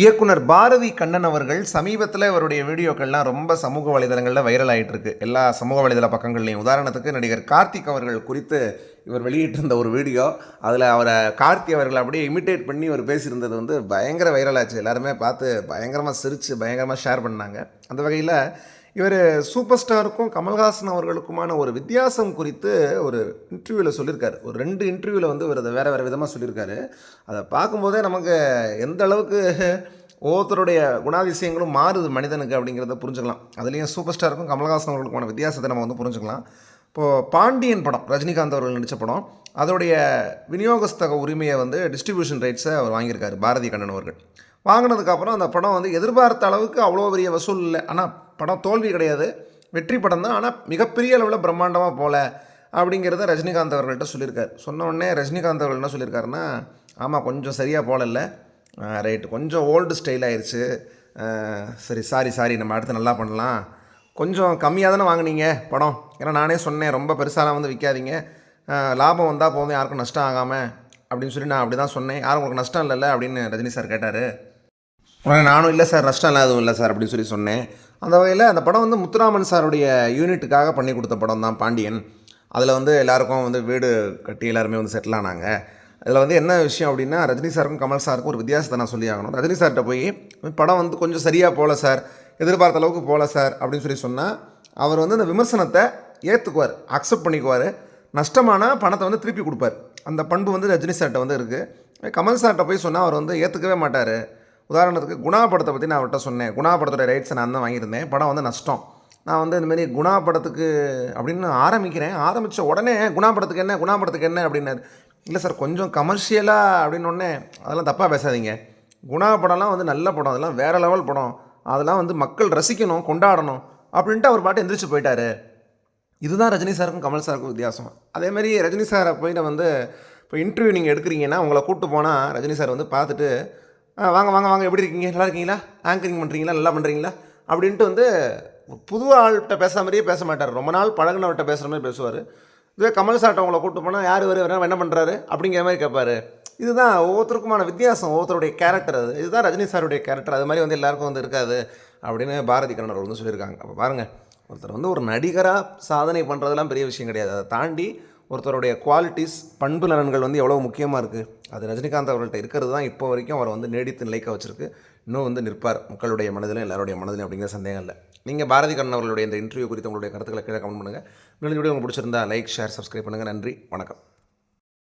இயக்குனர் பாரதி கண்ணன் அவர்கள் சமீபத்தில் இவருடைய வீடியோக்கள்லாம் ரொம்ப சமூக வலைதளங்களில் வைரல் ஆகிட்டு இருக்கு எல்லா சமூக வலைதள பக்கங்கள்லையும். உதாரணத்துக்கு நடிகர் கார்த்திக் அவர்கள் குறித்து இவர் வெளியிட்டிருந்த ஒரு வீடியோ. அதில் அவரை கார்த்தி அவர்கள் அப்படியே இமிட்டேட் பண்ணி அவர் பேசியிருந்தது வந்து பயங்கர வைரல் ஆச்சு. எல்லாருமே பார்த்து பயங்கரமாக சிரித்து பயங்கரமாக ஷேர் பண்ணாங்க. அந்த வகையில் இவர் சூப்பர் ஸ்டாருக்கும் கமல்ஹாசன் அவர்களுக்குமான ஒரு வித்தியாசம் குறித்து ஒரு இன்டர்வியூவில் சொல்லியிருக்காரு. ஒரு ரெண்டு இன்டர்வியூவில் வந்து இவர் அதை வேறு வேறு விதமாக சொல்லியிருக்காரு. அதை பார்க்கும்போதே நமக்கு எந்த அளவுக்கு ஒவ்வொருத்தருடைய குணாதிசயங்களும் மாறுது மனிதனுக்கு அப்படிங்கிறத புரிஞ்சுக்கலாம். அதுலேயும் சூப்பர் ஸ்டாருக்கும் கமல்ஹாசன் அவர்களுக்குமான வித்தியாசத்தை நம்ம வந்து புரிஞ்சுக்கலாம். இப்போது பாண்டியன் படம் ரஜினிகாந்த் அவர்கள் நடித்த படம் அதோடைய விநியோகஸ்தக உரிமையை வந்து டிஸ்ட்ரிபியூஷன் ரைட்ஸை அவர் வாங்கியிருக்காரு பாரதி கண்ணன் அவர்கள். வாங்கினதுக்கப்புறம் அந்த படம் வந்து எதிர்பார்த்த அளவுக்கு அவ்வளோ பெரிய வசூல் இல்லை. ஆனால் படம் தோல்வி கிடையாது. வெற்றி படம் தான். ஆனால் மிகப்பெரிய அளவில் பிரம்மாண்டமாக போகல அப்படிங்கிறத ரஜினிகாந்த் அவர்கள்ட்ட சொல்லியிருக்கார். சொன்ன உடனே ரஜினிகாந்த் அவர்கள் என்ன சொல்லியிருக்காருன்னா ஆமாம் கொஞ்சம் சரியாக போகலல்ல. ரைட்டு கொஞ்சம் ஓல்டு ஸ்டைல் ஆயிடுச்சு சரி சாரி சாரி நம்ம அடுத்து நல்லா பண்ணலாம். கொஞ்சம் கம்மியாக தானே வாங்குனீங்க படம். ஏன்னா நானே சொன்னேன் ரொம்ப பெருசாலாம் வந்து விற்காதீங்க. லாபம் வந்தால் போதும். யாருக்கும் நஷ்டம் ஆகாமல் அப்படின்னு சொல்லி நான் அப்படி தான் சொன்னேன். யாரும் உங்களுக்கு நஷ்டம் இல்லைல்ல? அப்படின்னு ரஜினி சார் கேட்டார். உடனே நானும் இல்லை சார் நஷ்டம் இல்லை எதுவும் இல்லை சார் அப்படின்னு சொல்லி சொன்னேன். அந்த வகையில் அந்த படம் வந்து முத்துராமன் சாருடைய யூனிட்டுக்காக பண்ணி கொடுத்த படம் தான் பாண்டியன். அதில் வந்து எல்லாருக்கும் வந்து வீடு கட்டி எல்லாருமே வந்து செட்டில் ஆனாங்க. அதில் வந்து என்ன விஷயம் அப்படின்னா ரஜினி சாருக்கும் கமல் சாருக்கும் ஒரு வித்தியாசத்தை நான் சொல்லி ஆகணும். ரஜினி சார்கிட்ட போய் படம் வந்து கொஞ்சம் சரியாக போகல சார் எதிர்பார்த்த அளவுக்கு போகல சார் அப்படின்னு சொல்லி சொன்னால் அவர் வந்து அந்த விமர்சனத்தை ஏற்றுக்குவார் அக்செப்ட் பண்ணிக்குவார். நஷ்டமான பணத்தை வந்து திருப்பி கொடுப்பார். அந்த பண்பு வந்து ரஜினி சார்கிட்ட வந்து இருக்குது கமல் சார்கிட்ட போய் சொன்னால் அவர் வந்து ஏற்றுக்கவே மாட்டார். உதாரணத்துக்கு குணா படத்தை பற்றி நான் அவர்கிட்ட சொன்னேன். குணா படத்தோட ரைட்ஸை நான் தான் வாங்கியிருந்தேன். படம் வந்து நஷ்டம். நான் வந்து இந்தமாரி குணா படத்துக்கு அப்படின்னு ஆரம்பிக்கிறேன். ஆரம்பித்த உடனே குணா படத்துக்கு என்ன குணா படத்துக்கு என்ன அப்படின்னாரு. இல்லை சார் கொஞ்சம் கமர்ஷியலாக அப்படின்னு உடனே அதெல்லாம் தப்பாக பேசாதீங்க. குணா படம்லாம் வந்து நல்ல படம். அதெல்லாம் வேறு லெவல் படம். அதெல்லாம் வந்து மக்கள் ரசிக்கணும் கொண்டாடணும் அப்படின்ட்டு அவர் பாட்டு எந்திரிச்சு போயிட்டாரு. இதுதான் ரஜினி சாருக்கும் கமல் சாருக்கும் வித்தியாசம். அதேமாரி ரஜினி சாரை போயிட்டு வந்து இப்போ இன்டர்வியூ நீங்கள் எடுக்கிறீங்கன்னா உங்களை கூப்பிட்டு போனால் ரஜினி சார் வந்து பார்த்துட்டு வாங்க வாங்க வாங்க. எப்படி இருக்கீங்க? நல்லா இருக்கீங்களா? ஆங்கரிங் பண்ணுறீங்களா நல்லா பண்ணுறீங்களா அப்படின்ட்டு வந்து புது ஆள்கிட்ட பேசுகிற மாதிரியே பேச மாட்டார். ரொம்ப நாள் பழகினவர்கிட்ட பேசுகிற மாதிரி பேசுவார். இதுவே கமல் சார்ட்ட உங்களை கூப்பிட்டு போனால் யார் வரு வரா என்ன பண்ணுறாரு அப்படிங்கிற மாதிரி கேட்பார் இதுதான் ஒவ்வொருத்தருக்குமான வித்தியாசம். ஒவ்வொருத்தருடைய கேரக்டர் அது. இதுதான் ரஜினி சாருடைய கேரக்டர் அது மாதிரி வந்து எல்லாருக்கும் வந்து இருக்காது அப்படின்னு பாரதி கண்ணர் வந்து சொல்லியிருக்காங்க. அப்போ பாருங்கள் ஒருத்தர் வந்து ஒரு நடிகராக சாதனை பண்ணுறதெல்லாம் பெரிய விஷயம் கிடையாது. அதை தாண்டி ஒருத்தருடைய குவாலிட்டிஸ் பண்பு நலன்கள் வந்து எவ்வளோ முக்கியமாக இருக்குது அது ரஜினிகாந்த் அவர்கள்ட்ட இருக்கிறது தான் இப்போ வரைக்கும் அவரை வந்து நீடித்து நிலைக்க வச்சிருக்கு. இன்னும் வந்து நிற்பார் மக்களுடைய மனதிலும் எல்லாருடைய மனதிலும் அப்படிங்கிற சந்தேகம் இல்லை. நீங்கள் பாரதி கண்ணன் அவர்களுடைய இந்த இன்டர்வியூ குறித்து உங்களுடைய கருத்துக்களை கீழே கமெண்ட் பண்ணுங்கள் உங்களுக்கு வீடியோ உங்களுக்கு பிடிச்சிருந்தா லைக் ஷேர் சப்ஸ்கிரைப் பண்ணுங்கள் நன்றி. வணக்கம்.